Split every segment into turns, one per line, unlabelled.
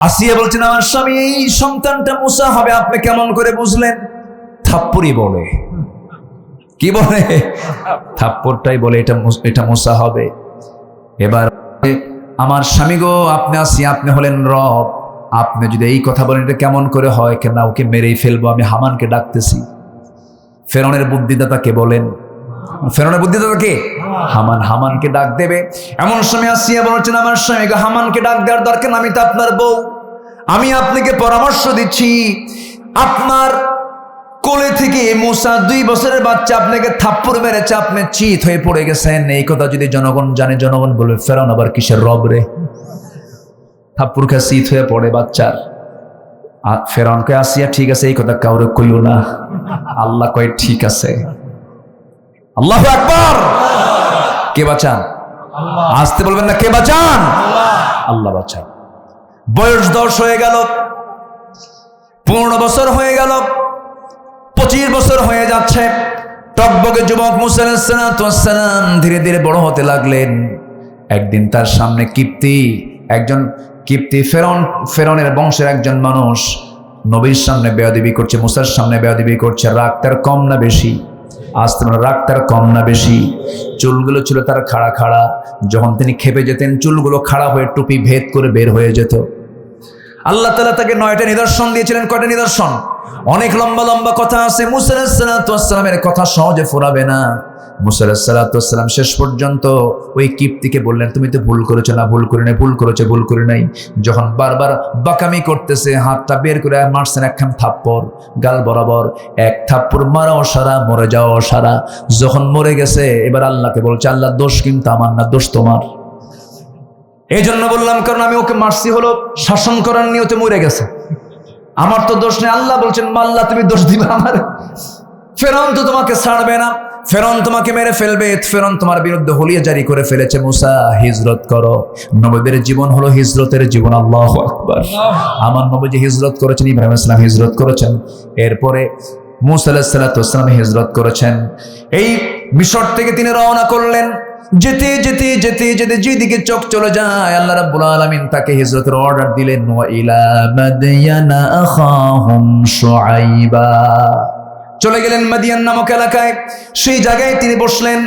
আসিয়া বলছেন, আমার স্বামী, এই সন্তানটা মুসা হবে, আপনি কেমন করে বুঝলেন? থাপ্পড়ি বলে। কি বলে? থাপ্পড়টাই বলে, এটা এটা মুসা হবে। এবার আমার স্বামী গো, আপনি আসি, আপনি হলেন রব। আপনি যদি এই কথা বলেন, এটা কেমন করে হয়? কেন ওকে মেরেই ফেলব, আমি হামানকে ডাকতেছি। ফেরনের বুদ্ধিদাতাকে বলেন? ফেরনের বুদ্ধিদাতা কে? হামান, হামানকে ডাক দেবে। এমন সময় আসিয়া বলছেন, আমার স্বামীকে হামানকে ডাক দেওয়ার দরকার আমি তো আপনার বউ। আমি আপনাকে পরামর্শ দিচ্ছি আপনার কোলে থেকে মুসা দুই বছরের বাচ্চা আপনাকে থাপ্পড় মেরেছে আপনি চিত হয়ে পড়ে গেছেন। এই কথা যদি জনগণ জানে জনগণ বলবে ফেরান আবার কিসের রব রে? থাপ্পড় খেয়ে চিত হয়ে পড়ে বাচ্চার আর ফেরানকে আসিয়া ঠিক আছে এই কথা কাউরে কইও না। আল্লাহ কয় ঠিক আছে। আল্লাহ আকবার। কে বাঁচান? আসতে বলবেন না কে বাঁচান? আল্লাহ বাঁচান। বয়স দশ হয়ে গেল, পনেরো বছর হয়ে গেল, পঁচিশ বছর হয়ে যাচ্ছে। টকবকে যুবক মুসালাম ধীরে ধীরে বড় হতে লাগলেন। একদিন তার সামনে কিপ্তি, একজন কিপ্তি ফেরন, ফেরনের বংশের একজন মানুষ নবীর সামনে বেয়াদিবি করছে, মুসার সামনে বেয়াদিবি করছে। রাগ তার কম না বেশি? আসতে মানে রাগ তার কম না বেশি? চুলগুলো ছিল তার খাড়া খাড়া। যখন তিনি খেপে যেতেন, চুলগুলো খাড়া হয়ে টুপি ভেদ করে বের হয়ে যেত। আল্লাহ তালা তাকে নয়টা নিদর্শন দিয়েছিলেন। কয়টা নিদর্শন? অনেক লম্বা লম্বা কথা আছে। মুসালামের কথা সহজে ফোরাবে না। মুসালাম শেষ পর্যন্ত ওই কিপ্তিকে বললেন, তুমি তো ভুল করেছ না, ভুল করে নাই, ভুল করেছ, ভুল করে নাই। যখন বারবার বাকামি করতেছে, হাতটা বের করে মারছেন একখান থাপ্পড়, গাল বরাবর। এক থাপ্পড় মারাও সারা, মরে যাওয়াও সারা। যখন মরে গেছে, এবার আল্লাহকে বলছে আল্লাহ দোষ কিন্তু আমার না, দোষ তোমার। এই জন্য বললাম কারণ আমি ওকে মারছি হলো শাসন করার নিয়তে মরে গেছে। আমার তো দোষ নেই আল্লাহ বলছেন আল্লাহ তুমি দোষ দিবে আমার। ফেরন তো তোমাকে ছাড়বে না। ফেরন তোমাকে মেরে ফেলবে ফেরন তোমার বিরুদ্ধে হলিয়া জারি করে ফেলেছে মুসা হিজরত করো। নবীদের জীবন হলো হিজরতের জীবন আল্লাহ আকবার। আমার নবী যে হিজরত করেছেন ইব্রাহিম ইসলাম হিজরত করেছেন। এরপরে মুসা আলাহিসাল্লাম হিজরত করেছেন। এই মিশর থেকে তিনি রওনা করলেন। যেতে যেতে যেতে যেতে যেদিকে চোখ চলে যায়, আল্লাহ রাব্বুল আলামিন তাকে হিজরতের অর্ডার দিলেন, ওয়া ইলা আখাহুম শুআইবা। চলে গেলেন মাদিয়ান নামক এলাকায়। সেই জায়গায় তিনি বসলেন।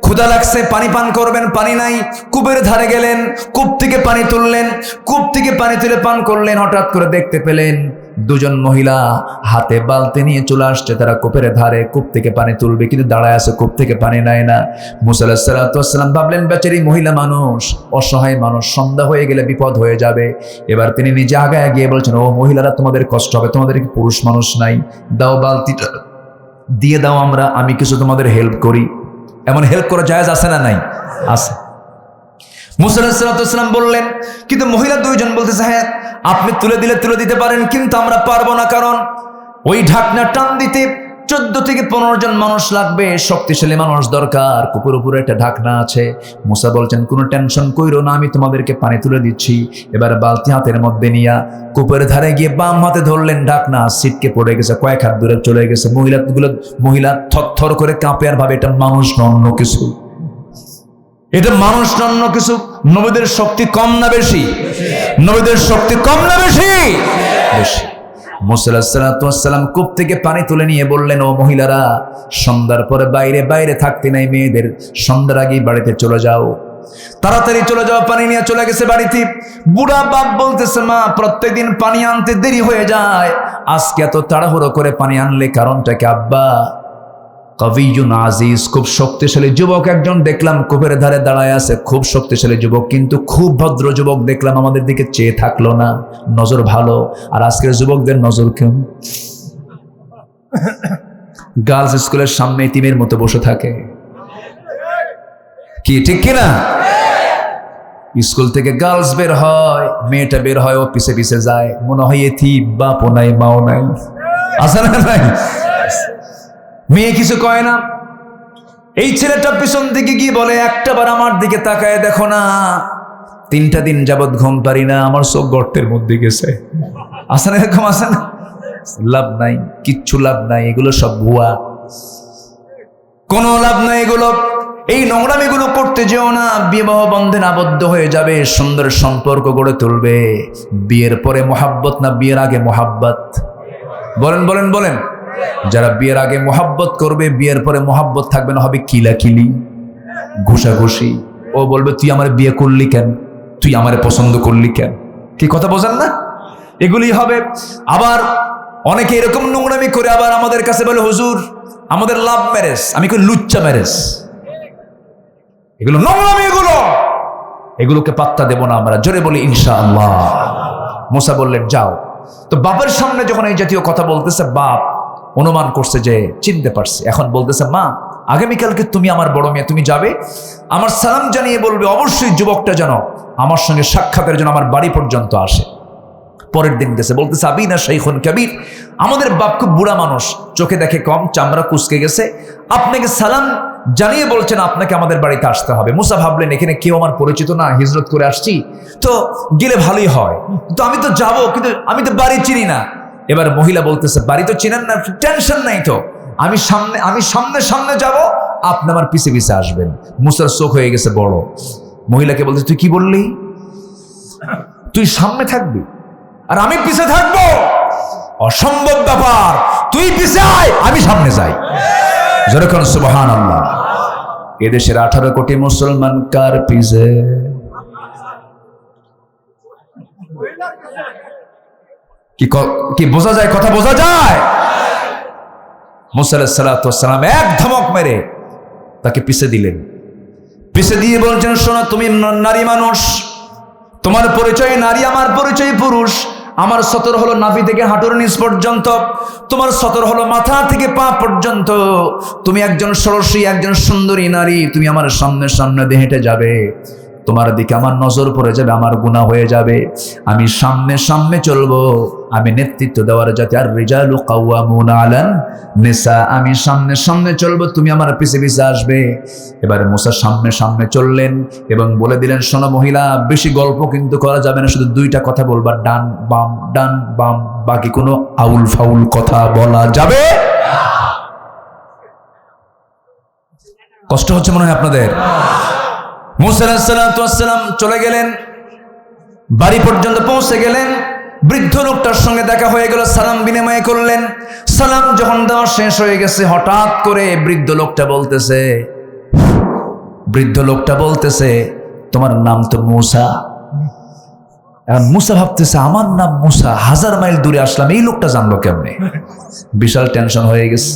ক্ষুদা লাগছে, পানি পান করবেন, পানি নাই। কূপের ধারে গেলেন, কূপ থেকে পানি তুললেন, কূপ থেকে পানি তুলে পান করলেন, হঠাৎ করে দেখতে পেলেন দুজন মহিলা হাতে বালতি নিয়ে চলে আসছে, তারা কূপের ধারে কূপ থেকে পানি তুলবে, কিন্তু দাঁড়ায় আছে, কূপ থেকে পানি নেয় না। মুসাল্লাহাম ভাবলেন, বেচারি মহিলা মানুষ, অসহায় মানুষ, সন্ধ্যা হয়ে গেলে বিপদ হয়ে যাবে। এবার তিনি নিজে আগায় গিয়ে বলছেন, ও মহিলারা, তোমাদের কষ্ট হবে, তোমাদের কি পুরুষ মানুষ নাই? দাও বালতিটা, দিয়ে দাও আমরা, আমি কিছু তোমাদের হেল্প করি। এমন হেল্প করা জায়েজ আছে না নাই? আছে। মুসাল্লাহাম বললেন, কিন্তু মহিলা দুইজন বলতেছে হ্যাঁ আপনি তুলে দিলে তুলে দিতে পারেন, কিন্তু আমরা পারব না, কারণ ওই ঢাকনা টান দিতে চোদ্দ থেকে পনেরো জন মানুষ লাগবে, শক্তিশালী মানুষ দরকার। কুকুর উপরে একটা ঢাকনা আছে। মুসা বলছেন, কোনো টেনশন কইরো না, আমি তোমাদেরকে পানি তুলে দিচ্ছি। এবার বালতি হাতের মধ্যে নিয়া কূপের ধারে গিয়ে বাম হাতে ধরলেন ঢাকনা সিটকে পড়ে গেছে, কয়েক হাত দূরে চলে গেছে। মহিলাগুলো মহিলা থরথর করে কাঁপে, আর ভাবে এটা মানুষ অন্য কিছু। এটা মানুষ অন্য কিছু নবীদের শক্তি কম না বেশি? নবীদের শক্তি কম না বেশি? বেশি। মুসাল্লাম কূপ থেকে পানি তুলে নিয়ে বললেন, ও মহিলারা, সন্ধ্যার পরে বাইরে বাইরে থাকতে নাই মেয়েদের। সন্ধ্যার আগেই বাড়িতে চলে যাও। তাড়াতাড়ি চলে যাও, পানি নিয়ে চলে গেছে বাড়িতে। বুড়া বাপ বলতেছে, মা, প্রত্যেকদিন পানি আনতে দেরি হয়ে যায়। আজকে এত তাড়াহুড়ো করে পানি আনলে কারণটা কি আব্বা? কবিজুন আজিজ, খুব শক্তিশালী যুবক একজন, দেখলাম কূপের ধারে দাঁড়ায় আছে, খুব শক্তিশালী যুবক, কিন্তু খুব ভদ্র যুবক, দেখলাম আমাদের দিকে চেয়ে থাকল না, নজর ভালো, আর আজকের যুবকদের নজর কেউ গার্লস স্কুলের সামনে টিমের মতো বসে থাকে। কি, ঠিক কিনা স্কুল থেকে গার্লস বের হয়, মেয়েটা বের হয়, ও পিছে পিছে যায়, মনে হয় এথি বাপও নাই, মাও নাই। আছে না নাই? মেয়ে কিছু কয় না? এই ছেলেটা পিছন দিকে গিয়ে বলে একটা বার আমার দিকে তাকায় দেখো না। তিনটা দিন যাবৎ ঘুম পারি না, আমার সব গর্তের মধ্যে গেছে। আসে না এরকম আসে না? লাভ নাই, কিচ্ছু লাভ নাই, এগুলো সব ভুয়া। কোনো লাভ নাই এগুলো। এই নোংরামিগুলো করতে যেও না, বিবাহ বন্ধনে আবদ্ধ হয়ে যাবে, সুন্দর সম্পর্ক গড়ে তুলবে। বিয়ের পরে মোহাব্বত না বিয়ের আগে মোহাব্বত? বলেন বলেন বলেন। যারা বিয়ের আগে মোহাব্বত করবে, বিয়ের পরে মোহাব্বত থাকবে না, হবে কিলাকিলি, ঘুষাঘুষি। ও বলবে, তুই আমার বিয়ে করলি কেন? তুই আমারে পছন্দ করলি কেন? কি কথা বোঝেন না? এগুলি হবে, আবার অনেকে এরকম নোংরামি করে আবার আমাদের কাছে বলে, হুজুর, আমাদের লাভ ম্যারেজ, আমি কই লুচ্চা ম্যারেজ। এগুলো নোংরামি, এগুলো। এগুলোকে পাত্তা দেব না আমরা। জোরে বলি ইনশা আল্লাহ মোসা বললেন, যাও। তো বাবার সামনে যখন এই জাতীয় কথা বলতেছে, বাপ অনুমান করছে যে চিনতে পারছে। এখন বলতেছে, মা আগামীকালকে তুমি আমার বড় মেয়ে, তুমি যাবে? আমার সালাম জানিয়ে বলবে, অবশ্যই যুবকটা যেন আমার সঙ্গে সাক্ষাতের জন্য আমার বাড়ি পর্যন্ত আসে। পরের দিন গেছে, বলতেছে আবি না শাইখুন কাবির, আমাদের বাপ খুব বুড়া মানুষ, চোখে দেখে কম, চামড়া কুচকে গেছে। আপনাকে সালাম জানিয়ে বলছেন আপনাকে আমাদের বাড়িতে আসতে হবে। মুসা ভাবলেন, এখানে কেউ আমার পরিচিত না, হিজরত করে আসছি? তো গেলে ভালোই হয়। তো আমি তো যাব, কিন্তু আমি তো বাড়ি চিনি না। এবার মহিলা বলতেছে, বাড়ি তো চিনেন না, টেনশন নাই তো। আমি সামনে আমি সামনে সামনে যাব, আপনি আমার পিছে পিছে আসবেন। মুসার চোখ হয়ে গেছে বড়। মহিলাকে বলতে তুই কি বললি? তুই সামনে থাকবি, আর আমি পিছে থাকব? অসম্ভব ব্যাপার। তুই পিছে আয়, আমি সামনে যাই। যেরকম সুবহান আল্লাহ এদেশের আঠারো কোটি মুসলমান কার পিছে? কি ক- বোঝা যায়? কথা বোঝা যায়? মুসাল্লাম এক ধমক মেরে তাকে পিছে দিলেন। পিছে দিয়ে বলছেন, শোনো, তুমি নারী মানুষ। তোমার পরিচয় নারী, আমার পরিচয় পুরুষ। আমার সতর হলো নাভি থেকে হাঁটুর নিচ পর্যন্ত। তোমার সতর হলো মাথা থেকে পা পর্যন্ত। তুমি একজন সরসী একজন সুন্দরী নারী। তুমি আমার সামনে সামনে দিয়ে হেঁটে যাবে। তোমার দিকে আমার নজর পড়ে যাবে, আমার গুণা হয়ে যাবে। আমি সামনে সামনে চলবো। আমি নেতৃত্ব দেওয়ার যাতে আর রিজালু কাওয়ামুন আলান নেশা আমি সামনে সামনে চলবো, তুমি আমার পিছে পিছে আসবে। এবারে মুসা সামনে সামনে চললেন এবং বলে দিলেন, শোনো মহিলা, বেশি গল্প কিন্তু করা যাবে না। শুধু দুইটা কথা বলবা ডান, বাম ডান, বাম, বাকি কোনো আউল ফাউল কথা বলা যাবে কষ্ট হচ্ছে মনে হয় আপনাদের? মুসালাম চলে গেলেন, বাড়ি পর্যন্ত পৌঁছে গেলেন, বৃদ্ধ লোকটার সঙ্গে দেখা হয়ে গেল, সালাম বিনিময় করলেন। সালাম যখন দেওয়া শেষ হয়ে গেছে, হঠাৎ করে বৃদ্ধ লোকটা বলতেছে, বৃদ্ধ লোকটা বলতেছে, তোমার নাম তো মুসা। এখন মুসা ভাবতেছে, আমার নাম মুসা, হাজার মাইল দূরে আসলাম, এই লোকটা জানলো কেমনে? বিশাল টেনশন হয়ে গেছে।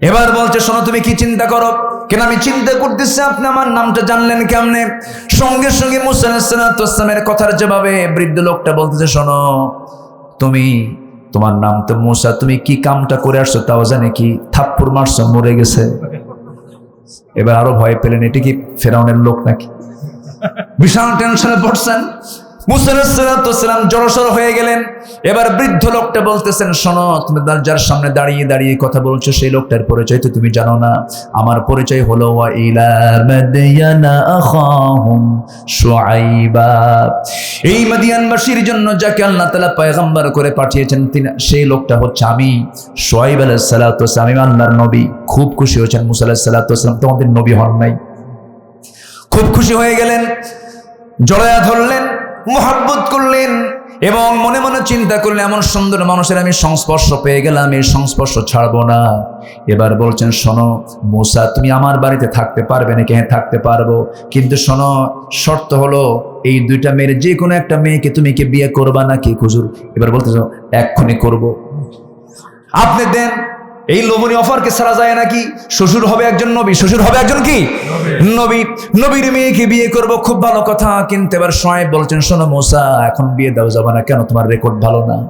এবার বলছে, শোনো, তুমি কি চিন্তা করো? কেন আমি চিন্তা করতেছি? আপনি আমার নামটা জানলেন কেমনে? সঙ্গে সঙ্গে মুসালামের কথার জবাবে বৃদ্ধ লোকটা বলতেছে, শোনো, তুমি, তোমার নাম তো মুসা, তুমি কি কামটা করে আসছো তাও জানে কি? থাপ্পুর মারছো, মরে গেছে। এবার আরও ভয় পেলেন, এটি কি ফেরাউনের লোক নাকি? বিশাল টেনশনে পড়ছেন। মুসালাম জড়সড় হয়ে গেলেন। এবার বৃদ্ধ লোকটা বলতেছেন, শোনো, তুমি যার সামনে দাঁড়িয়ে দাঁড়িয়ে কথা বলছো, সেই লোকটার পরিচয় তো তুমি জানো না। আমার পরিচয় হলো এই মাদিয়ানবাসীর জন্য যাকে আল্লাহ তালা পয়গম্বর করে পাঠিয়েছেন, তিনি সেই লোকটা হচ্ছে আমি, শুআইব আলাইহিস সালাতু ওয়াস আল্লাহর নবী। খুব খুশি হয়েছেন মুসাল্লাহ সালাতু তোমাদের নবী হন নাই। খুব খুশি হয়ে গেলেন জড়ায়া ধরলেন। মোহাব্বত করলেন এবং মনে মনে চিন্তা করলেন, এমন সুন্দর মানুষের আমি সংস্পর্শ পেয়ে গেলাম, এই সংস্পর্শ ছাড়বো না। এবার বলছেন, শোনো, মুসা, তুমি আমার বাড়িতে থাকতে পারবে নাকি? হ্যাঁ থাকতে পারব। কিন্তু শোনো, শর্ত হলো, এই দুইটা মেয়ের যে কোনো একটা মেয়েকে তুমি কি বিয়ে করবা নাকি? খুজুর এবার বলতেছ, এক্ষুনি করব। আপনি দেন এই লোভনী অফারকে ছাড়া যায় নাকি শ্বশুর হবে একজন নবী। শ্বশুর হবে একজন কি? নবী। নবীর মেয়েকে বিয়ে করব, খুব ভালো কথা। কিন্তু এবার সোয়েব বলছেন, শোনো মোসা, এখন বিয়ে দেওয়া যাবে না। কেন? তোমার রেকর্ড ভালো না।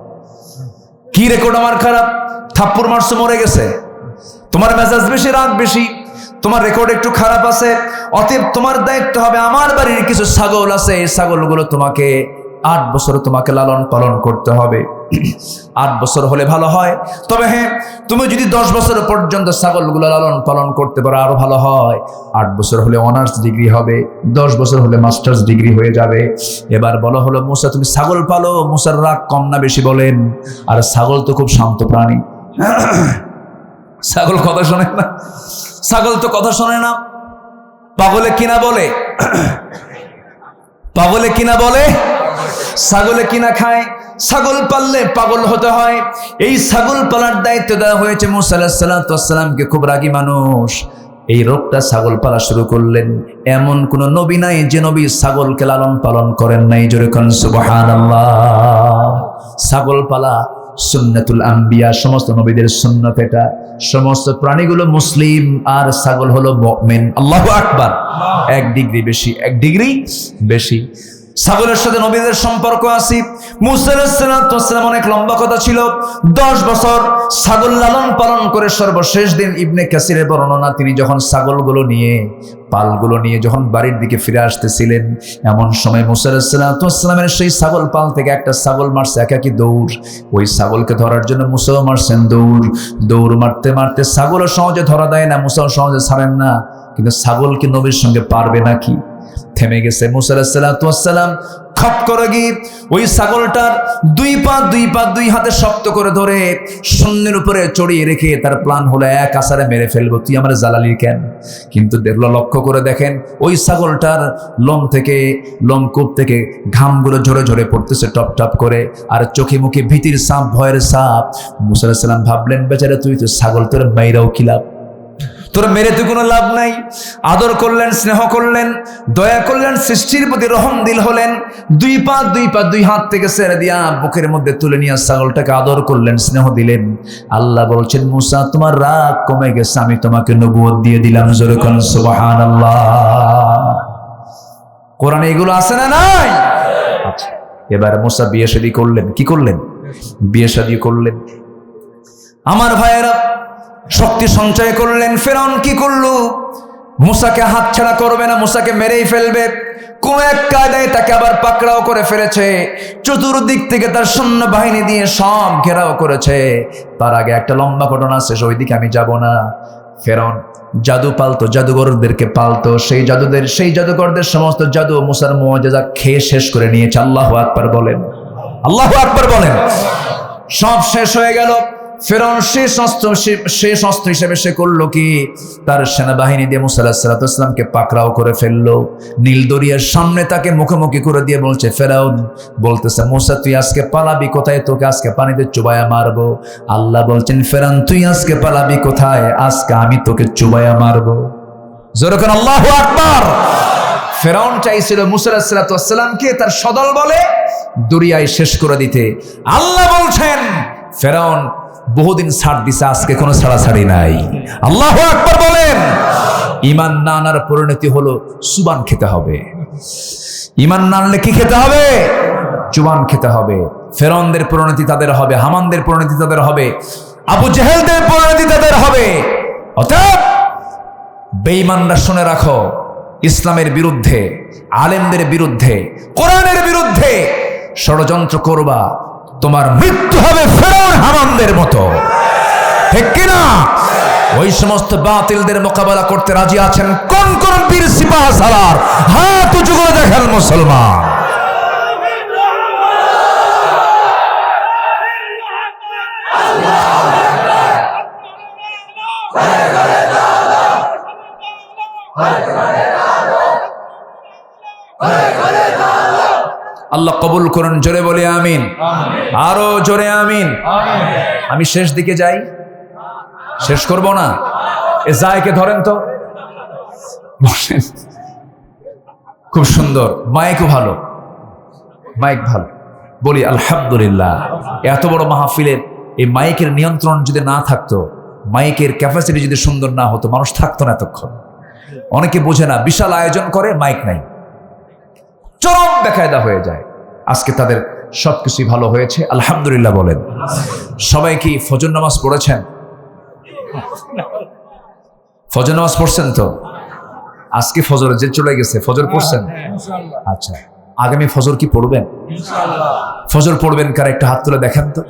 কি রেকর্ড আমার খারাপ? থাপ্পুর মারছো, মরে গেছে। তোমার মেজাজ বেশি, রাগ বেশি। তোমার রেকর্ড একটু খারাপ আছে। অতএব তোমার দায়িত্ব হবে, আমার বাড়ির কিছু ছাগল আছে। এই ছাগলগুলো তোমাকে আট বছর তোমাকে লালন পালন করতে হবে। আট বছর হলে ভালো হয়। তবে হ্যাঁ তুমি যদি দশ বছর পর্যন্ত ছাগলগুলো লালন পালন করতে পারো, আরও ভালো হয়। আট বছর হলে অনার্স ডিগ্রি হবে, দশ বছর হলে মাস্টার্স ডিগ্রি হয়ে যাবে। এবার বলো হলো, মুসা, তুমি ছাগল পালো? মুসার রাগ কম না বেশি বলেন। আর ছাগল তো খুব শান্ত প্রাণী। ছাগল কথা শোনে না। ছাগল তো কথা শোনে না। পাগলে কিনা বলে? পাগলে কিনা বলে? ছাগলে কিনা খায়? ছাগল পাললে পাগল হতে হয়। এই ছাগল পালার দায়িত্ব দেওয়া হয়েছে মুসাল্লাহামকে খুব রাগী মানুষ। এই রোগটা ছাগল পালা শুরু করলেন। এমন কোন নবী নাই যে নবী ছাগলকে লালন পালন করেন নাই। করেন সুবহান ছাগল পালা সুন্নাতুল আম্বিয়া, সমস্ত নবীদের সুন্নত এটা। সমস্ত প্রাণীগুলো মুসলিম, আর ছাগল হলো মেন আল্লাহু আকবার। এক ডিগ্রি বেশি, এক ডিগ্রি বেশি। ছাগলের সাথে নবীদের সম্পর্ক আছে। মুসালাম অনেক লম্বা কথা ছিল। দশ বছর ছাগল লালন পালন করে সর্বশেষ দিন ইবনে কাসিরের বর্ণনা, তিনি যখন ছাগলগুলো নিয়ে, পালগুলো নিয়ে যখন বাড়ির দিকে ফিরে আসতেছিলেন, এমন সময় মুসালামের সেই ছাগল পাল থেকে একটা ছাগল মারছে, একাকি দৌড়। ওই ছাগলকে ধরার জন্য মুসাও মারছেন দৌড়। দৌড় মারতে মারতে ছাগলও সহজে ধরা দেয় না, মুসাও সহজে ছাড়েন না। কিন্তু ছাগল কি নবীর সঙ্গে পারবে নাকি? থেমে গেছে। মুসাল্লাম খপ করে গিয়ে ওই ছাগলটার দুই পা দুই পা, দুই হাতে শক্ত করে ধরে শূন্যের উপরে চড়িয়ে রেখে তার প্ল্যান হলো এক আসারে মেরে ফেলব। তুই আমার জ্বালালি কেন? কিন্তু দেখল লক্ষ্য করে দেখেন, ওই ছাগলটার লোম থেকে লোমকূপ থেকে ঘামগুলো ঝরে ঝরে পড়তেছে টপ টপ করে। আর চোখে মুখে ভীতির সাপ, ভয়ের সাপ। মুসাল্লাম ভাবলেন, বেচারে, তুই তো ছাগল, তোর মাইরাও খিলাপ তোর মেরে তো কোনো লাভ নাই। আদর করলেন, স্নেহ করলেন, দয়া করলেন, সৃষ্টির প্রতি রহম দিল হলেন। দুই পা দুই পা, দুই হাত থেকে ছেড়ে দিয়া বুকের মধ্যে তুলে নিয়ে ছাগলটাকে আদর করলেন, স্নেহ দিলেন। আল্লাহ বলছেন, মুসা, তোমার রাগ কমে গেছে, আমি তোমাকে নবুয়ত দিয়ে দিলাম যেরকম সুবাহান আল্লাহ এগুলো আছে না নাই? আচ্ছা এবার মুসা বিয়ে করলেন, কি করলেন? বিয়ে করলেন। আমার ভাইয়েরা শক্তি সঞ্চয় করলেন। ফেরাউন কি করল? মুসাকে হাতছাড়া করবে না, মুসাকে মেরেই ফেলবে। কোন এক কায়দায় তাকে আবার পাকড়াও করে ফেলেছে। চতুর্দিক থেকে তার সৈন্য বাহিনী দিয়ে সব ঘেরাও করেছে। তার আগে একটা লম্বা ঘটনা আছে ওইদিকে আমি যাব না। ফেরাউন জাদু পালতো, জাদুঘরদেরকে পালতো। সেই জাদুদের, সেই জাদুঘরদের সমস্ত জাদু মুসার মোয়াজা খেয়ে শেষ করে নিয়েছে। আল্লাহ আকবার বলেন। আল্লাহ আকবার বলেন। সব শেষ হয়ে গেল। ফেরন শেষ অস্ত্র শেষ অস্ত্র হিসেবে সে করল কি? তার সেনাবাহিনী দিয়ে মুসাল্লাহামকে পাকড়াও করে ফেলল। নীল দরিয়ার সামনে তাকে মুখোমুখি করে দিয়ে বলছে, ফেরাউন, বলতেছে, মুসা, তুই আজকে পালাবি কোথায়? তোকে আজকে পানিতে চুবায়া মারবো। আল্লাহ বলছেন ফেরান তুই আজকে পালাবি কোথায়? আজকে আমি তোকে চুবায়া মারবো। যেরকম আল্লাহ আকবার! ফেরাউন চাইছিল মুসাল্লাহামকে তার সদল বলে দরিয়ায় শেষ করে দিতে। আল্লাহ বলছেন, ফেরাউন বহুদিন ছাড় দিছে, আজকে কোনো ছাড়াছাড়ি নাই। আল্লাহ আকবর বলেন, ইমান না আনার পরিণতি হলো সুবান খেতে হবে। ইমান না আনলে কি খেতে হবে? জুবান খেতে হবে। ফেরনদের পরিণতি তাদের হবে, হামানদের পরিণতি তাদের হবে, আবু জেহেলদের পরিণতি তাদের হবে। অতএব বেঈমানরা শুনে রাখো, ইসলামের বিরুদ্ধে, আলেমদের বিরুদ্ধে, কোরআনের বিরুদ্ধে ষড়যন্ত্র করবা তোমার মৃত্যু হবে ফেরাউন হামানদের মতো। ঠিক কিনা? ওই সমস্ত বাতিলদের মোকাবেলা করতে রাজি আছেন কোন কোন বীর সিপাহ সালার? হাত উঁচু করে দেখেন মুসলমান। আল্লাহ কবুল করুন জোরে বলে আমিন। আরও জোরে আমিন। আমি শেষ দিকে যাই। শেষ করব না? এ জায়কে ধরেন তো। খুব সুন্দর। মাইকও ভালো। মাইক ভালো। বলি আলহামদুলিল্লাহ। এত বড় মাহফিলের এই মাইকের নিয়ন্ত্রণ যদি না থাকতো মাইকের ক্যাপাসিটি যদি সুন্দর না হতো মানুষ থাকতো না এতক্ষণ। অনেকে বোঝে না বিশাল আয়োজন করে মাইক নাই। চরম বেকায়দা হয়ে যায়। আজকে তাদের সবকিছুই ভালো হয়েছে, আলহামদুলিল্লাহ বলেন। সবাই কি ফজর নামাজ পড়েছেন? ফজর নামাজ পড়ছেন তো? আজকে ফজর যে চলে গেছে, ফজর পড়ছেন? আচ্ছা আগামী ফজর কি পড়বেন? ফজর পড়বেন কার একটা হাত তুলে দেখান তো?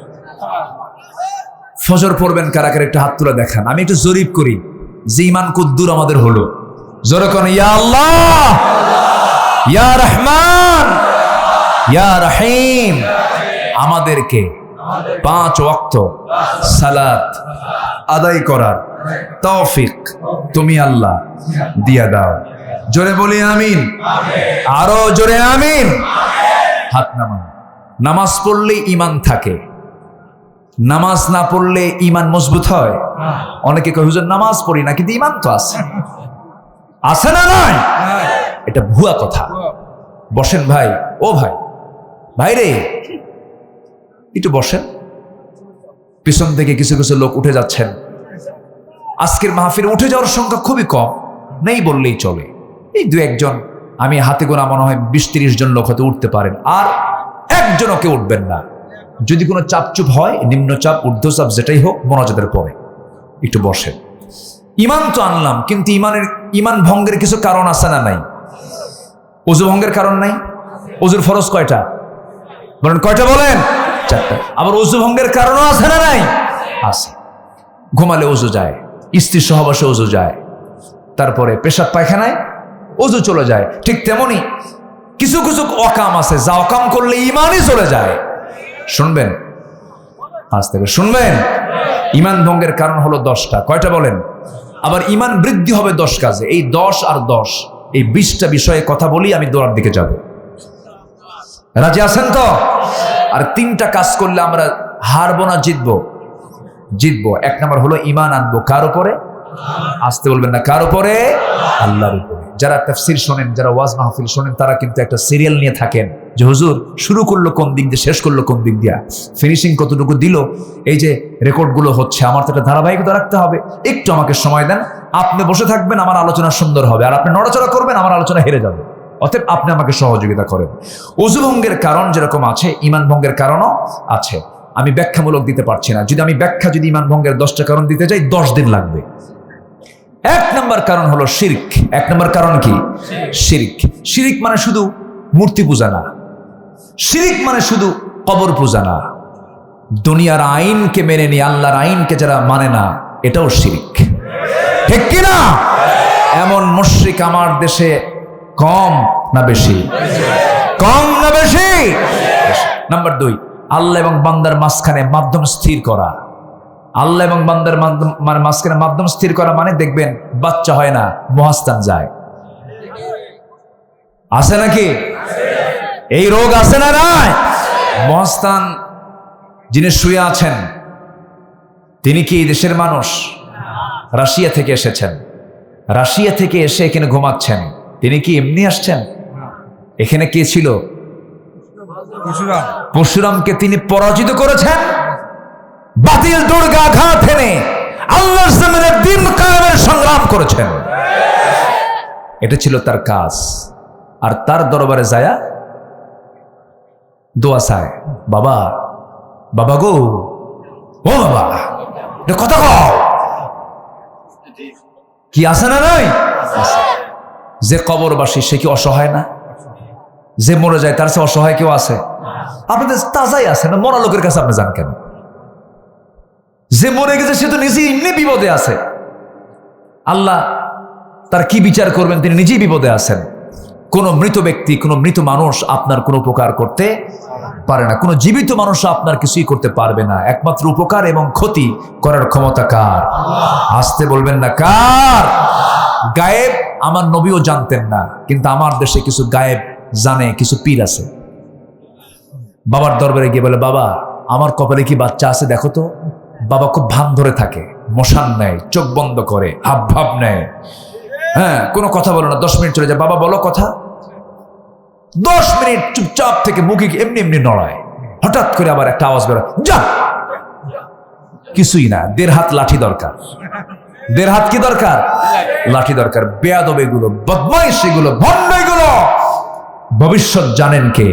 ফজর পড়বেন কারা কার একটা হাত তুলে দেখান? আমি একটু জরিপ করি, যে ইমান কুদ্দুর আমাদের হলো। জোরে কোন, ইয়া আল্লাহ! ইয়া রহমান! রহিম, আমাদেরকে পাঁচ ওয়াক্ত সালাত আদায় করার তৌফিক তুমি আল্লাহ দিয়া দাও। জোরে বলি আমিন। আরও জোরে আমিন। হাত নামান। নামাজ পড়লে ইমান থাকে। নামাজ না পড়লে ইমান মজবুত হয়? অনেকে কয়, হুজুর, নামাজ পড়ি না, কিন্তু ইমান তো আছে। আছে না নয় এটা ভুয়া কথা। বসেন ভাই, ও ভাই। ভাই রে একটু বসেন। পিছন থেকে কিছু কিছু লোক উঠে যাচ্ছেন। আজকের মাহফিল উঠে যাওয়ার সংখ্যা খুবই কম, নেই বললেই চলে। এই দু একজন, আমি হাতে গোনা মনে হয় বিশ তিরিশ জন লোক হতে উঠতে পারেন, আর একজনও কেউ উঠবেন না। যদি কোনো চাপচুপ হয়, নিম্নচাপ, ঊর্ধ্বচাপ, যেটাই হোক মনোজাদের পরে। একটু বসেন। ইমান তো আনলাম, কিন্তু ইমানের, ইমান ভঙ্গের কিছু কারণ আছে না নাই? অজু ভঙ্গের কারণ নাই? অজুর ফরজ কয়টা? বলেন কয়টা বলেন? চারটা। আবার অজু ভঙ্গের কারণও আছে না নাই? আছে। ঘুমালে অজু যায় স্ত্রী সহবাসে অজু যায় তারপরে পেশাব পায়খানায় অজু চলে যায় ঠিক তেমনি কিছু কিছু অকাম আছে যা অকাম করলে ইমানই চলে যায়। শুনবেন? আজ থেকে শুনবেন? ইমান ভঙ্গের কারণ হলো দশটা। কয়টা বলেন? আবার ইমান বৃদ্ধি হবে দশ কাজে। এই দশ আর দশ এই বিশটা বিষয়ে কথা বলি আমি দৌড়ার দিকে যাব। রাজি আছেন তো? আর তিনটা কাজ করলে আমরা হারবো না, জিতবো। জিতবো। এক নম্বর হলো ইমান আনব। কার উপরে? আসতে বলবেন না। কার উপরে? আল্লাহর উপরে। যারা তাফসির শোনেন, যারা ওয়াজ মাহফিল শোনেন, তারা কিন্তু একটা সিরিয়াল নিয়ে থাকেন যে, হুজুর, শুরু করল কোন দিক দিয়ে, শেষ করল কোন দিক দিয়া? ফিনিশিং কতটুকু দিল? এই যে রেকর্ডগুলো হচ্ছে, আমার তো একটা ধারাবাহিকতা রাখতে হবে। একটু আমাকে সময় দেন। আপনি বসে থাকবেন, আমার আলোচনা সুন্দর হবে। আর আপনি নড়াচড়া করবেন, আমার আলোচনা হেরে যাবে। অতএব আপনি আমাকে সহযোগিতা করেন। অজু ভঙ্গের কারণ যেরকম আছে ইমান ভঙ্গের কারণও আছে। আমি ব্যাখ্যামূলক দিতে পারছি না। যদি আমি ব্যাখ্যা, যদি ইমান ভঙ্গের দশটা কারণ দিতে যাই দশ দিন লাগবে। এক নম্বর কারণ হলো শিরিক। এক নম্বর কারণ কি? শিরিক। শিরিক মানে শুধু মূর্তি পূজা না। শিরিক মানে শুধু কবর পূজা না। দুনিয়ার আইনকে মেনে নিয়ে, আল্লাহর আইনকে যারা মানে না, এটাও শিরিক। ঠিক কিনা? এমন মুশ্রিক আমার দেশে কম না বেশি? কম না বেশি? নাম্বার দুই, আল্লাহ এবং বান্দার মাঝখানে মাধ্যম স্থির করা। আল্লাহ এবং বান্দার মানে মাঝখানে মাধ্যম স্থির করা মানে দেখবেন বাচ্চা হয় না, মহাস্থান যায়। আছে নাকি? এই রোগ আছে না নাই? মহাস্থান যিনি শুয়ে আছেন, তিনি কি দেশের মানুষ? রাশিয়া থেকে এসেছেন। রাশিয়া থেকে এসে এখানে ঘুমাচ্ছেন। তিনি কি এমনি আসছেন? এখানে কে ছিল? পরশুরামকে তিনি পরাজিত করেছেন? বাতিল দুর্গা এনে আল্লাহর জমিনের দিন কায়েমের সংগ্রাম করেছেন। এটা ছিল তার কাজ। আর তার দরবারে যায়া দোয়া চায় বাবা বাবা গো ও বাবা কথা কও। কি আছে না আছে। যে কবরবাসী, সে কি অসহায় না? যে মরে যায়, তার সে অসহায় কেউ আছে? আপনাদের তাজাই আছে না? মরা লোকের কাছে আপনি যান কেন? যে মরে গেছে, সে তো নিজেই এমনি বিপদে আছে। আল্লাহ তার কি বিচার করবেন? তিনি নিজেই বিপদে আছেন। কোনো মৃত ব্যক্তি, কোনো মৃত মানুষ আপনার কোনো উপকার করতে পারে না। কোনো জীবিত মানুষ আপনার কিছুই করতে পারবে না। একমাত্র উপকার এবং ক্ষতি করার ক্ষমতা কার? আসতে বলবেন না, কার? গায়েব আমার নবীও জানতেন না, কিন্তু আমার দেশে কিছু গায়েব জানে, কিছু পীর আছে। বাবার দরবারে গিয়ে বলে, বাবা, আমার কপালে কি বাচ্চা আছে দেখো তো? বাবা খুব ভান ধরে থাকে, মশান নেয়, চোখ বন্ধ করে, হাব ভাব নেয়। হ্যাঁ কোনো কথা বলো না, দশ মিনিট চলে যায়। বাবা, বলো কথা। দশ মিনিট চুপচাপ থেকে মুখে এমনি এমনি নড়ায়। হঠাৎ করে আবার একটা আওয়াজ বেরো যা! কিছুই না, দেড় হাত লাঠি দরকার। দেড় হাত কি দরকার? লাঠি দরকার। বেয়াদব এগুলো, বদমাইশ এগুলো, ভণ্ড ভবিষ্যৎ জানেন কে?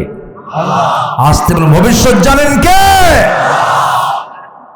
আসতে থেকে ভবিষ্যৎ জানেন কে?